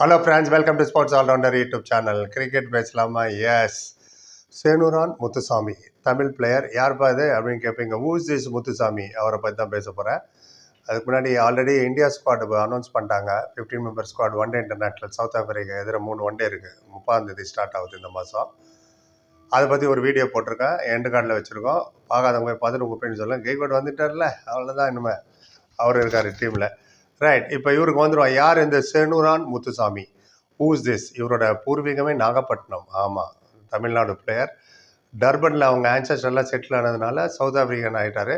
Hello friends welcome to sports allrounder YouTube channel cricket பேசலாமா? S Senuran Muthusamy Tamil player யார்ப்பா இது அப்படின்னு கேட்பீங்க ஊஸ் இஸ் முத்துசாமி? அவரை பற்றி தான் பேச போகிறேன் அதுக்கு முன்னாடி ஆல்ரெடி இந்தியா ஸ்குவாட் அனௌன்ஸ் பண்ணிட்டாங்க. Fifteen member squad one day international South Africa எதிர மூணு ஒன் டே இருக்குது முப்பாம் தேதி ஸ்டார்ட் ஆகுது இந்த மாதம் அதை பற்றி ஒரு வீடியோ போட்டிருக்கேன். எண்டு கார்டில் வச்சுருக்கோம். பார்க்காதவங்க பார்த்துட்டு உங்கள் பேர் சொல்லுங்கள் கெய்கோட் வந்துட்டார்ல. அவ்வளோதான் இனிமே. அவர் இருக்கார் டீமில் ரைட் இப்போ இவருக்கு வந்துடும் யார் இந்த செனூரான் முத்துசாமி? ஊஸ் திஸ் இவரோட பூர்வீகமே நாகப்பட்டினம். ஆமாம் தமிழ்நாடு பிளேயர் டர்பனில் அவங்க ஆன்சஸ்டர்லாம் எல்லாம் செட்டில் ஆனதுனால சவுத் ஆஃப்ரிக்கன் ஆகிட்டாரு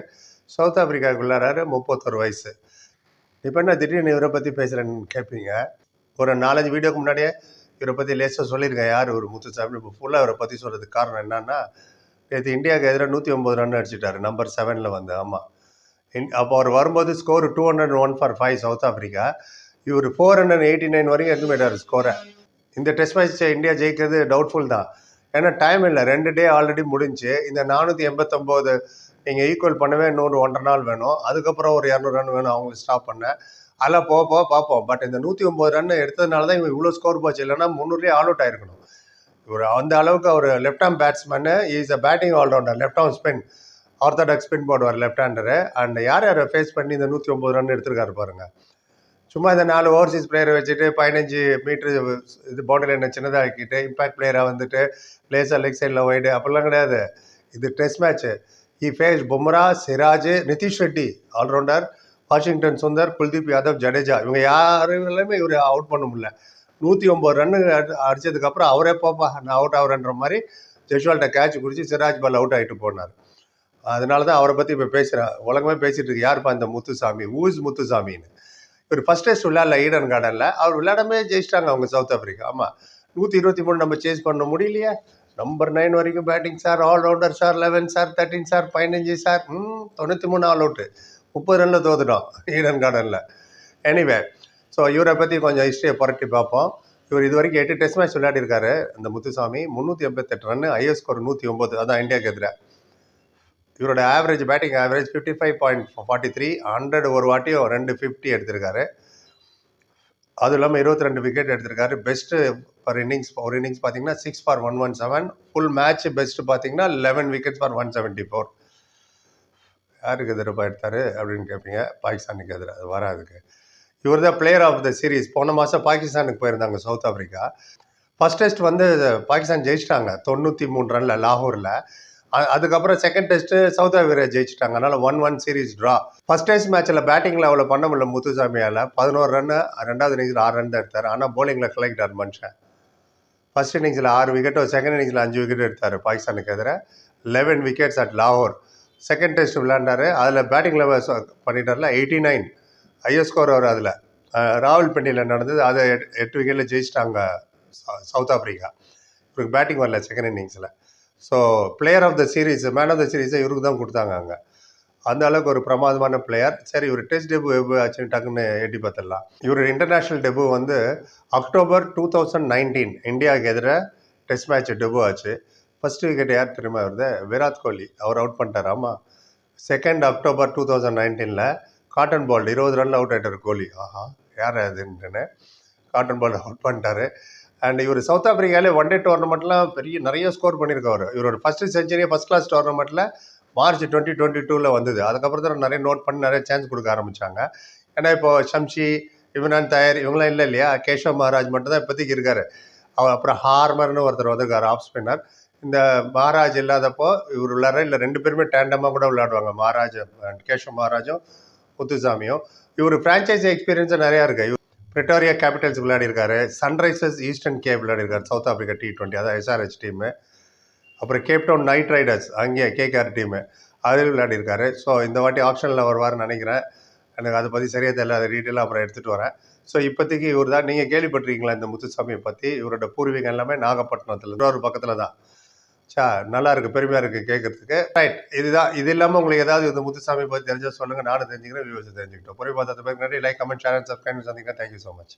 சவுத் ஆஃப்ரிக்காவுக்குள்ளாராரு முப்பத்தொரு வயசு. இப்போ என்ன திடீர்னு இவரை பற்றி பேசுகிறேன்னு கேட்பீங்க ஒரு நாலஞ்சு வீடியோக்கு முன்னாடியே இவரை பற்றி லேசாக சொல்லியிருக்கேன் யார் ஒரு முத்துசாமி? இப்போ ஃபுல்லாக இவரை பற்றி சொல்கிறதுக்கு காரணம் என்னன்னா நேற்று இந்தியாவுக்கு எதிராக நூற்றி ஒம்பது ரன் அடிச்சிட்டாரு நம்பர் செவனில் வந்து. ஆமாம் அப்போ அவர் வரும்போது score two hundred one for five South Africa இவர் ஃபோர் ஹண்ட்ரட் எயிட்டி நைன் வரைக்கும் எடுத்து போயிட்டார் ஸ்கோரை இந்த டெஸ்ட் மேட்ச் இந்தியா ஜெயிக்கிறது டவுட்ஃபுல் தான். ஏன்னா டைம் இல்லை ரெண்டு டே ஆல்ரெடி முடிஞ்சு இந்த நானூற்றி எண்பத்தொம்போது நீங்கள் ஈக்குவல் பண்ணவே இன்னொரு ஒன்றரை நாள் வேணும். அதுக்கப்புறம் ஒரு இரநூறு ரன் வேணும் அவங்களுக்கு ஸ்டாப் பண்ண. அதெல்லாம் போக போக பார்ப்போம். பட் இந்த நூற்றி ஒம்பது ரன் எடுத்ததுனால தான் இவங்க இவ்வளோ ஸ்கோர் போச்சு. இல்லைன்னா முந்நூறுலேயே ஆல் அவுட் ஆயிருக்கணும். இவர் அந்த அளவுக்கு அவர் left arm batsman is uh batting allrounder left arm spin orthodox spin போடுவார் லெஃப்ட் ஹேண்டரு அண்ட் யார் யாரை ஃபேஸ் பண்ணி இந்த நூற்றி ஒம்பது ரன் எடுத்திருக்காரு பாருங்கள் சும்மா இந்த நாலு ஓவர்சீஸ் பிளேயரை வச்சுட்டு பதினஞ்சு மீட்ரு இது பவுண்டரி என்ன சின்னதாக ஆக்கிட்டு இம்பாக்ட் பிளேயராக வந்துட்டு லேசாக லெக் சைடில் ஒய்டு அப்படிலாம் கிடையாது. இது test match he face Bumrah Siraj Nitish Reddy allrounder Washington Sundar Kuldeep Yadav Jadeja இவங்க யாருமே இவர் அவுட் பண்ண முடியல. நூற்றி ஒம்பது ரன்னு அடித்ததுக்கப்புறம் அவரே போப்பா நான் அவுட் ஆகுறேன்ற மாதிரி ஜெஷ்வால்கிட்ட கேட்ச் குடிச்சு சிராஜ் பால் அவுட் ஆகிட்டு போனார். அதனால தான் அவரை பற்றி இப்போ பேசுகிறேன் உலகமே பேசிகிட்டு இருக்கு. யாருப்பா இந்த முத்துசாமி? ஊஸ் முத்துசாமின்னு? இவர் ஃபஸ்ட் டெஸ்ட் விளையாடல ஈடன் கார்டனில் அவர் விளையாடமே ஜெயிச்சிட்டாங்க அவங்க சவுத் ஆஃப்ரிக்கா ஆமாம் நூற்றி இருபத்தி மூணு நம்ம சேஸ் பண்ண முடியலையே. நம்பர் நைன் வரைக்கும் batting sir allrounder sir eleven sir thirteen sir பதினஞ்சு சார் ம் தொண்ணூற்றி மூணு ஆல் அவுட்டு முப்பது ரனில் தோத்துட்டோம் ஈடன் கார்டனில் எனிவே ஸோ இவரை பற்றி கொஞ்சம் ஹிஸ்ட்ரியை புரட்டி பார்ப்போம். இவர் இது வரைக்கும் எட்டு டெஸ்ட் மேட்ச் விளையாடிருக்காரு. இந்த முத்துசாமி முந்நூற்றி எண்பத்தெட்டு ரன் ஐஎஸ் ஸ்கோர் நூற்றி ஒம்பது அதான் இந்தியாவுக்கு எதிராக இவரோட average batting average fifty five point forty three hundred ஒரு வாட்டியும் ரெண்டு ஃபிஃப்டி எடுத்திருக்காரு. அதுவும் இல்லாமல் இருபத்தி ரெண்டு விக்கெட் எடுத்திருக்காரு. பெஸ்ட்டு ஃபார் இன்னிங்ஸ் ஒரு இன்னிங்ஸ் பார்த்தீங்கன்னா six for one one seven full match best பார்த்தீங்கன்னா eleven wickets for one seventy four யாருக்கு எதிர்ப்பாக எடுத்தார் அப்படின்னு கேட்பீங்க பாகிஸ்தானுக்கு எதிராக அது வராதுக்கு இவர் தான் பிளேயர் ஆஃப் த சீரீஸ் போன மாதம் பாகிஸ்தானுக்கு போயிருந்தாங்க சவுத் ஆஃப்ரிக்கா ஃபஸ்ட் டெஸ்ட் வந்து பாகிஸ்தான் ஜெயிச்சிட்டாங்க. தொண்ணூற்றி மூணு ரனில் லாகூரில். அதுக்கப்புறம் செகண்ட் டெஸ்ட்டு சவுத் ஆஃப்ரிக்கா ஜெயிச்சிட்டாங்க. அதனால் one one series draw first test மேட்ச்சில் பேட்டிங்கில் அவ்வளோ பண்ண முடியல முத்துசாமியால். பதினோரு ரன்னு ரெண்டாவது இன்னிங்ஸில் ஆறு ரன் தான் எடுத்தார் ஆனால் போலிங்கில் கலெக்டார் மனுஷன். ஃபஸ்ட் இன்னிங்ஸில் ஆறு விக்கெட்டும் செகண்ட் இன்னிங்ஸில் அஞ்சு விக்கெட் எடுத்தார் பாகிஸ்தானுக்கு எதிராக லெவன் விக்கெட்ஸ் அட் லாகூர் செகண்ட் டெஸ்ட் விளையாண்டாரு. அதில் பேட்டிங்கில் பண்ணிட்டார்ல எயிட்டி நைன் ஹையஸ்ட் ஸ்கோர் அவர் அதில். ராவல்பிண்டியில் நடந்தது. அதை எட்டு விக்கெட்டில் ஜெயிச்சிட்டாங்க சவுத் ஆஃப்ரிக்கா. இவருக்கு பேட்டிங் வரல செகண்ட் இன்னிங்ஸில் so player of the series man of the சீரீஸை இவருக்கு தான் கொடுத்தாங்க அங்கே. அந்த அளவுக்கு ஒரு பிரமாதமான பிளேயர் சரி இவர் டெஸ்ட் டெபு எவ்வளோ ஆச்சுன்னு டக்குன்னு எட்டி பார்த்துடலாம். இவர் இன்டர்நேஷ்னல் டெபு வந்து அக்டோபர் டூ தௌசண்ட் நைன்டீன் இந்தியாவுக்கு எதிராக டெஸ்ட் மேட்ச் டெபு ஆச்சு. ஃபஸ்ட்டு விக்கெட் யார் தெரியுமா வருது விராட் கோலி. அவர் அவுட் பண்ணிட்டார். ஆமாம் செகண்ட் அக்டோபர் டூ தௌசண்ட் நைன்டீனில் காட்டன் பால் இருபது ரன் அவுட் ஆகிட்டார் கோலி. ஆஹா யார் அதுன்ட்டுன்னு காட்டன் பால் அவுட் பண்ணிட்டாரு. அண்ட் இவர் சவுத் ஆஃப்ரிக்காலே ஒன் டே டோர்னமெண்ட்லாம் பெரிய நிறைய ஸ்கோர் பண்ணியிருக்காரு இவரோட ஃபஸ்ட்டு செஞ்சுரியே ஃபஸ்ட் கிளாஸ் டோர்னமெண்ட்டில் மார்ச் டுவெண்ட்டி டுவெண்ட்டி டூவில் வந்தது. அதுக்கப்புறம் தான் நிறைய நோட் பண்ணி நிறைய சான்ஸ் கொடுக்க ஆரம்பித்தாங்க ஏன்னா இப்போ ஷம்ஷி இவனான் தயார் இவங்களாம் இல்லை இல்லையா? கேஷவ் மகாராஜ் மட்டும் தான் இப்போதைக்கு இருக்கார். அவர் அப்புறம் ஹார்மர்னு ஒருத்தர் வந்திருக்காரு ஆஃப் ஸ்பின்னர் இந்த மகாராஜ் இல்லாதப்போ இவர் விளாட்ற இல்லை ரெண்டு பேருமே டேண்டமாக கூட விளையாடுவாங்க. மகாராஜ் கேஷவ் மகாராஜும் முத்துசாமியும் இவர் ஃப்ரான்ச்சைஸி எக்ஸ்பீரியன்ஸும் நிறையா இருக்குது பிரிட்டோரியா கேபிட்டல்ஸ் விளையாடிருக்காரு சன்ரைசர்ஸ் ஈஸ்டர்ன் கே விளையாடிருக்காரு சவுத் ஆஃப்ரிக்கா டி டுவெண்ட்டி அதான் எஸ்ஆர்ஹெச் டீமு அப்புறம் கேப்டவுன் நைட் ரைடர்ஸ் அங்கே கேகேஆர் டீமு அதில் விளையாடிருக்காரு ஸோ இந்த வாட்டி ஆப்ஷனில் வருவார்னு நினைக்கிறேன். எனக்கு அதை பற்றி சரியாக தெரியல. அதை டீட்டெயிலாக அப்புறம் எடுத்துகிட்டு வரேன். ஸோ இப்போதைக்கு இவர் தான் நீங்கள் கேள்விப்பட்டிருக்கீங்களா இந்த முத்துசாமியை பற்றி இவரோட பூர்வீகம் எல்லாமே நாகப்பட்டினத்தில் இன்னொரு பக்கத்தில் தான் சா நல்லா இருக்குது பெருமையாக இருக்குது கேட்குறதுக்கு ரைட் இதுதான் இது இல்லாமல் உங்களுக்கு ஏதாவது இந்த முத்துசாமி பற்றி தெரிஞ்சால் சொல்லுங்கள் நானும் தெரிஞ்சுக்கிறேன் வியூஸ் தெரிஞ்சுக்கிட்டோம். பொறி பார்த்து பேருக்கு நன்றி. லைக் கமெண்ட் சேனல் சப்ஸ்கிரைப் சந்திக்கிறேன். Thank you so much